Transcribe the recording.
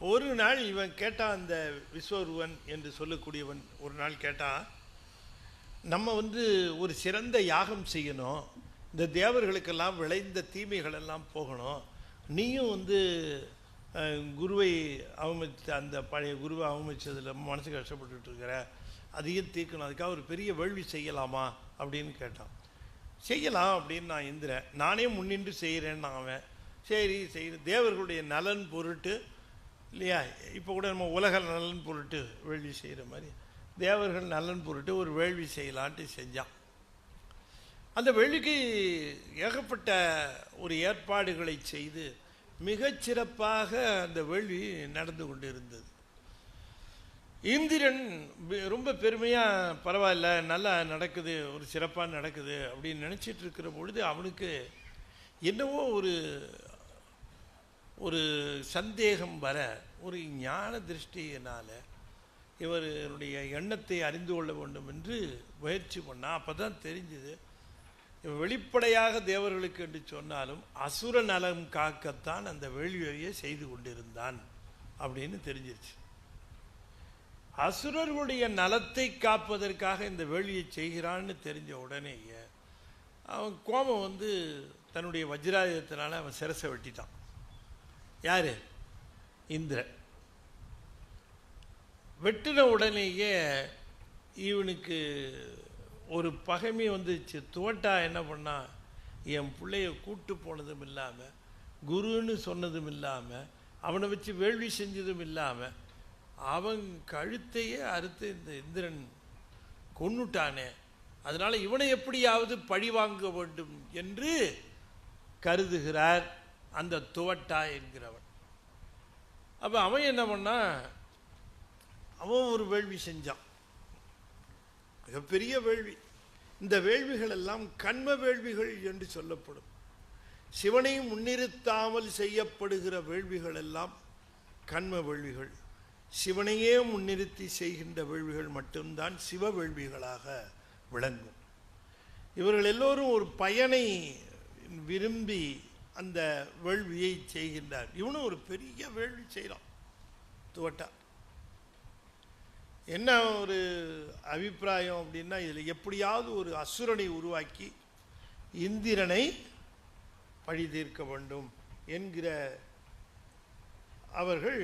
ஒரு நாள் இவன் கேட்டான் அந்த விஸ்வருவன் என்று சொல்லக்கூடியவன் ஒரு நாள் கேட்டான் நம்ம வந்து ஒரு சிறந்த யாகம் செய்யணும் இந்த தேவர்களுக்கெல்லாம் விளைந்த தீமைகளெல்லாம் போகணும் நீயும் வந்து குருவை அவமதித்த அந்த பழைய குருவை அவமதித்ததில் மனசு கஷ்டப்பட்டுட்டு இருக்கிற அதையும் தீர்க்கணும் அதுக்காக ஒரு பெரிய வேள்வி செய்யலாமா அப்படின்னு கேட்டான். செய்யலாம் அப்படின்னு நான் எந்திரேன். நானே முன்னின்று செய்கிறேன்னு அவன். சரி செய்கிற தேவர்களுடைய நலன் பொருட்டு இல்லையா? இப்போ கூட நம்ம உலக நலன் பொருட்டு வேள்வி செய்கிற மாதிரி தேவர்கள் நலன் பொருட்டு ஒரு வேள்வி செய்யலான்ட்டு செஞ்சான். அந்த வேள்விக்கு ஏகப்பட்ட ஒரு ஏற்பாடுகளை செய்து மிகச்சிறப்பாக அந்த வேள்வி நடந்து கொண்டு இருந்தது இந்திரன் ரொம்ப பெருமையாக பரவாயில்ல நல்லா நடக்குது ஒரு சிறப்பாக நடக்குது அப்படின்னு நினச்சிட்டு இருக்கிற பொழுது அவனுக்கு என்னவோ ஒரு ஒரு சந்தேகம் வர ஒரு ஞான திருஷ்டியினால் இவருடைய எண்ணத்தை அறிந்து கொள்ள வேண்டும் என்று முயற்சி பண்ணால் அப்போ தான் தெரிஞ்சுது. இவன் வெளிப்படையாக தேவர்களுக்கு என்று சொன்னாலும் அசுர நலம் காக்கத்தான் அந்த வேள்வியை செய்து கொண்டிருந்தான் அப்படின்னு தெரிஞ்சிருச்சு. அசுரர்களுடைய நலத்தை காப்பதற்காக இந்த வேள்வியை செய்கிறான்னு தெரிஞ்ச உடனேயே அவன் கோபம் வந்து தன்னுடைய வஜ்ராயுதத்தினால அவன் சிரசை வெட்டிட்டான். யார்? இந்திரன். வெட்டின உடனேயே இவனுக்கு ஒரு பகைமை வந்துச்சு. துவட்டா என்ன பண்ணா என் பிள்ளைய கூட்டு போனதும் இல்லாமல் குருன்னு சொன்னதும் இல்லாமல் அவனை வச்சு வேள்வி செஞ்சதும் இல்லாமல் அவன் கழுத்தையே அறுத்து இந்த இந்திரன் கொன்னுட்டானே. அதனால் இவனை எப்படியாவது பழி வாங்க வேண்டும் என்று கருதுகிறார். அந்த துவட்டா என்கிறவன். அப்போ அவன் என்ன பண்ணா அவன் ஒரு வேள்வி செஞ்சான். மிகப்பெரிய வேள்வி. இந்த வேள்விகள் எல்லாம் கண்ம வேள்விகள் என்று சொல்லப்படும். சிவனை முன்னிறுத்தாமல் செய்யப்படுகிற வேள்விகள் எல்லாம் கண்ம வேள்விகள். சிவனையே முன்னிறுத்தி செய்கின்ற வேள்விகள் மட்டும்தான் சிவ வேள்விகளாக விளங்கும். இவர்கள் எல்லோரும் ஒரு பயனை விரும்பி அந்த வேள்வியை செய்கின்றார். இவனும் ஒரு பெரிய வேள்வி செய்கிறான் துவட்டா. என்ன ஒரு அபிப்பிராயம் அப்படின்னா இதில் எப்படியாவது ஒரு அசுரனை உருவாக்கி இந்திரனை பழி தீர்க்க வேண்டும் என்கிற அவர்கள்